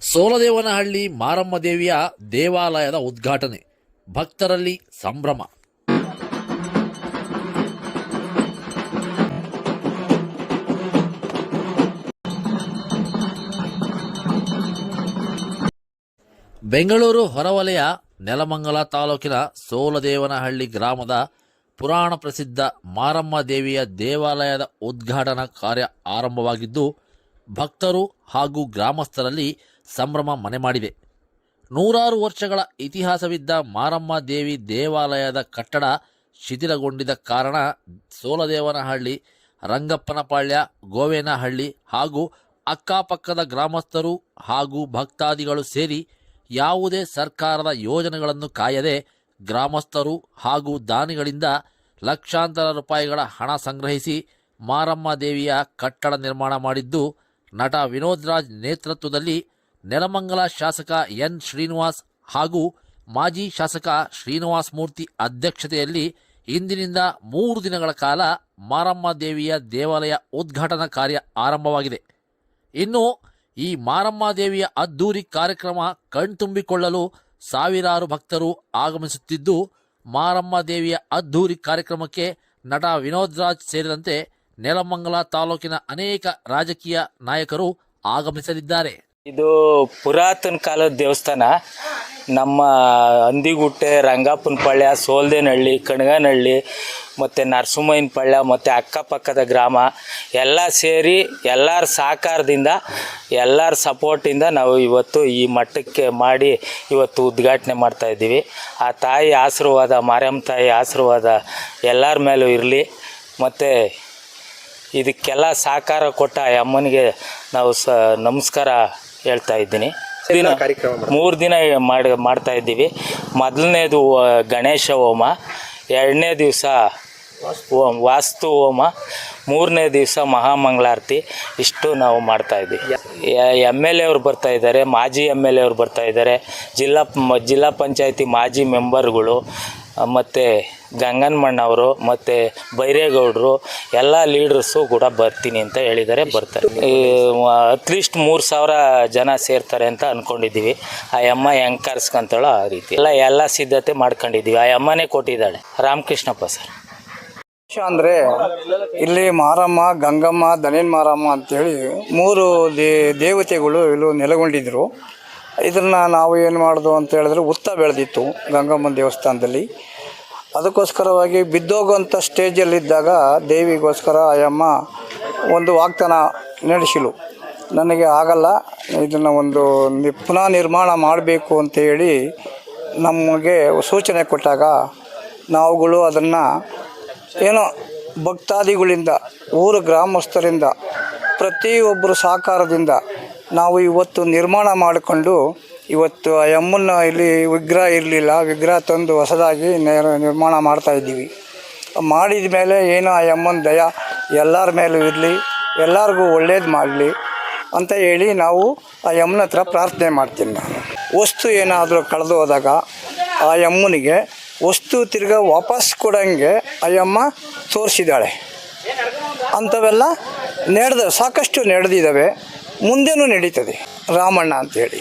ಸೋಲದೇವನಹಳ್ಳಿ ಮಾರಮ್ಮ ದೇವಿಯ ದೇವಾಲಯದ ಉದ್ಘಾಟನೆ, ಭಕ್ತರಲ್ಲಿ ಸಂಭ್ರಮ. ಬೆಂಗಳೂರು ಹೊರವಲಯ, ನೆಲಮಂಗಲ ತಾಲೂಕಿನ ಸೋಲದೇವನಹಳ್ಳಿ ಗ್ರಾಮದ ಪುರಾಣ ಪ್ರಸಿದ್ಧ ಮಾರಮ್ಮ ದೇವಿಯ ದೇವಾಲಯದ ಉದ್ಘಾಟನಾ ಕಾರ್ಯ ಆರಂಭವಾಗಿದ್ದು, ಭಕ್ತರು ಹಾಗೂ ಗ್ರಾಮಸ್ಥರಲ್ಲಿ ಸಂಭ್ರಮ ಮನೆ ಮಾಡಿದೆ. ನೂರಾರು ವರ್ಷಗಳ ಇತಿಹಾಸವಿದ್ದ ಮಾರಮ್ಮ ದೇವಿ ದೇವಾಲಯದ ಕಟ್ಟಡ ಶಿಥಿಲಗೊಂಡಿದ್ದ ಕಾರಣ ಸೋಲದೇವನಹಳ್ಳಿ, ರಂಗಪ್ಪನಪಾಳ್ಯ, ಗೋವೇನಹಳ್ಳಿ ಹಾಗೂ ಅಕ್ಕಪಕ್ಕದ ಗ್ರಾಮಸ್ಥರು ಹಾಗೂ ಭಕ್ತಾದಿಗಳು ಸೇರಿ ಯಾವುದೇ ಸರ್ಕಾರದ ಯೋಜನೆಗಳನ್ನು ಕಾಯದೆ ಗ್ರಾಮಸ್ಥರು ಹಾಗೂ ದಾನಿಗಳಿಂದ ಲಕ್ಷಾಂತರ ರೂಪಾಯಿಗಳ ಹಣ ಸಂಗ್ರಹಿಸಿ ಮಾರಮ್ಮ ದೇವಿಯ ಕಟ್ಟಡ ನಿರ್ಮಾಣ ಮಾಡಿದ್ದು, ನಟ ವಿನೋದ್ ರಾಜ್ ನೇತೃತ್ವದಲ್ಲಿ ನೆಲಮಂಗಲ ಶಾಸಕ ಎನ್ ಶ್ರೀನಿವಾಸ್ ಹಾಗೂ ಮಾಜಿ ಶಾಸಕ ಶ್ರೀನಿವಾಸ್ ಮೂರ್ತಿ ಅಧ್ಯಕ್ಷತೆಯಲ್ಲಿ ಇಂದಿನಿಂದ ಮೂರು ದಿನಗಳ ಕಾಲ ಮಾರಮ್ಮ ದೇವಿಯ ದೇವಾಲಯ ಉದ್ಘಾಟನಾ ಕಾರ್ಯ ಆರಂಭವಾಗಿದೆ. ಇನ್ನು ಈ ಮಾರಮ್ಮ ದೇವಿಯ ಅದ್ದೂರಿ ಕಾರ್ಯಕ್ರಮ ಕಣ್ತುಂಬಿಕೊಳ್ಳಲು ಸಾವಿರಾರು ಭಕ್ತರು ಆಗಮಿಸುತ್ತಿದ್ದು, ಮಾರಮ್ಮ ದೇವಿಯ ಅದ್ದೂರಿ ಕಾರ್ಯಕ್ರಮಕ್ಕೆ ನಟ ವಿನೋದ್ ರಾಜ್ ಸೇರಿದಂತೆ ನೆಲಮಂಗಲ ತಾಲೂಕಿನ ಅನೇಕ ರಾಜಕೀಯ ನಾಯಕರು ಆಗಮಿಸಲಿದ್ದಾರೆ. ಇದು ಪುರಾತನ ಕಾಲದ ದೇವಸ್ಥಾನ. ನಮ್ಮ ಹಂದಿಗುಟ್ಟೆ, ರಂಗಾಪನಪಾಳ್ಯ, ಸೋಲ್ದೇನಹಳ್ಳಿ, ಕಣಗನಹಳ್ಳಿ, ಮತ್ತು ನರಸಿಂಹಯ್ಯನಪಾಳ್ಯ, ಮತ್ತು ಅಕ್ಕಪಕ್ಕದ ಗ್ರಾಮ, ಎಲ್ಲ ಸೇರಿ ಎಲ್ಲರ ಸಹಕಾರದಿಂದ, ಎಲ್ಲರ ಸಪೋರ್ಟಿಂದ ನಾವು ಇವತ್ತು ಈ ಮಟ್ಟಕ್ಕೆ ಮಾಡಿ ಇವತ್ತು ಉದ್ಘಾಟನೆ ಮಾಡ್ತಾಯಿದ್ದೀವಿ ಆ ತಾಯಿ ಆಶೀರ್ವಾದ ಮಾರಮ್ಮ ತಾಯಿ ಆಶೀರ್ವಾದ ಎಲ್ಲರ ಮೇಲೂ ಇರಲಿ. ಮತ್ತು ಇದಕ್ಕೆಲ್ಲ ಸಹಕಾರ ಕೊಟ್ಟ ಅಮ್ಮನಿಗೆ ನಾವು ಸ ನಮಸ್ಕಾರ ಹೇಳ್ತಾ ಇದ್ದೀನಿ. ದಿನ ಮೂರು ದಿನ ಮಾಡಿ ಮಾಡ್ತಾ ಇದ್ದೀವಿ. ಮೊದಲನೇದು ಗಣೇಶ ಹೋಮ ಎರಡನೇ ದಿವಸ ವಾಸ್ತು ಹೋಮ ಮೂರನೇ ದಿವಸ ಮಹಾಮಂಗಳಾರತಿ. ಇಷ್ಟು ನಾವು ಮಾಡ್ತಾ ಇದ್ದೀವಿ. ಎಂ ಎಲ್ ಎ ಅವ್ರು ಬರ್ತಾ ಇದ್ದಾರೆ ಮಾಜಿ ಎಂ ಎಲ್ ಎ ಅವ್ರು ಬರ್ತಾ ಇದ್ದಾರೆ. ಜಿಲ್ಲಾ ಜಿಲ್ಲಾ ಪಂಚಾಯತಿ ಮಾಜಿ ಮೆಂಬರ್ಗಳು ಮತ್ತು ಗಂಗನಮಣ್ಣವರು ಮತ್ತು ಬೈರೇಗೌಡರು ಎಲ್ಲ ಲೀಡರ್ಸು ಕೂಡ ಬರ್ತೀನಿ ಅಂತ ಹೇಳಿದ್ದಾರೆ ಬರ್ತಾರೆ. ಅಟ್ಲೀಸ್ಟ್ ಮೂರು ಸಾವಿರ ಜನ ಸೇರ್ತಾರೆ ಅಂತ ಅಂದ್ಕೊಂಡಿದ್ದೀವಿ ಆ ಅಮ್ಮ ಹೆಂಗೆ ಕರ್ಸ್ಕೊಂತಾಳೋ ಆ ರೀತಿ. ಎಲ್ಲ ಎಲ್ಲ ಸಿದ್ಧತೆ ಮಾಡ್ಕೊಂಡಿದ್ದೀವಿ. ಆ ಅಮ್ಮನೇ ಕೊಟ್ಟಿದ್ದಾಳೆ. ರಾಮಕೃಷ್ಣಪ್ಪ ಸರ್. ಅಂದರೆ ಇಲ್ಲಿ ಮಾರಮ್ಮ ಗಂಗಮ್ಮ ದನೇನ್ ಮಾರಮ್ಮ ಅಂತೇಳಿ ಮೂರು ದೇ ದೇವತೆಗಳು ಇಲ್ಲಿ ನೆಲೆಗೊಂಡಿದ್ದರು ಇದನ್ನು ನಾವು ಏನು ಮಾಡೋದು ಅಂತ ಹೇಳಿದ್ರೆ ಉತ್ತ ಬೆಳೆದಿತ್ತು ಗಂಗಮ್ಮನ ದೇವಸ್ಥಾನದಲ್ಲಿ. ಅದಕ್ಕೋಸ್ಕರವಾಗಿ ಬಿದ್ದೋಗುವಂಥ ಸ್ಟೇಜಲ್ಲಿದ್ದಾಗ ದೇವಿಗೋಸ್ಕರ ಆಯಮ್ಮ ಒಂದು ವಾಗ್ದಾನ ನಡೆಸಿಲು. ನನಗೆ ಆಗಲ್ಲ, ಇದನ್ನು ಒಂದು ಪುನಃ ನಿರ್ಮಾಣ ಮಾಡಬೇಕು ಅಂತ ಹೇಳಿ ನಮಗೆ ಸೂಚನೆ ಕೊಟ್ಟಾಗ ನಾವುಗಳು ಅದನ್ನು ಏನೋ ಭಕ್ತಾದಿಗಳಿಂದ, ಊರ ಗ್ರಾಮಸ್ಥರಿಂದ, ಪ್ರತಿಯೊಬ್ಬರು ಸಹಕಾರದಿಂದ ನಾವು ಇವತ್ತು ನಿರ್ಮಾಣ ಮಾಡಿಕೊಂಡು ಇವತ್ತು ಆ ಯಮ್ಮನ ಇಲ್ಲಿ ವಿಗ್ರಹ ಇರಲಿಲ್ಲ, ವಿಗ್ರಹ ತಂದು ಹೊಸದಾಗಿ ನೇರ, ನಿರ್ಮಾಣ ಮಾಡ್ತಾ ಇದ್ದೀವಿ. ಮಾಡಿದ ಮೇಲೆ ಏನು ಆ ಯಮ್ಮನ ದಯ ಎಲ್ಲರ ಮೇಲೂ ಇರಲಿ, ಎಲ್ಲರಿಗೂ ಒಳ್ಳೇದು ಮಾಡಲಿ ಅಂತ ಹೇಳಿ ನಾವು ಆ ಯಮ್ಮನ ಹತ್ರ ಪ್ರಾರ್ಥನೆ ಮಾಡ್ತೀನಿ ನಾನು. ವಸ್ತು ಏನಾದರೂ ಕಳೆದು ಹೋದಾಗ ಆ ಯಮ್ಮನಿಗೆ ವಸ್ತು ತಿರ್ಗಾ ವಾಪಸ್ ಕೊಡೋಂಗೆ ಆ ಯಮ್ಮ ತೋರಿಸಿದ್ದಾಳೆ. ಅಂಥವೆಲ್ಲ ನಡೆದ, ಸಾಕಷ್ಟು ನಡೆದಿದ್ದಾವೆ. ಮುಂದೆನೂ ನಡೀತದೆ ರಾಮಣ್ಣ ಅಂತೇಳಿ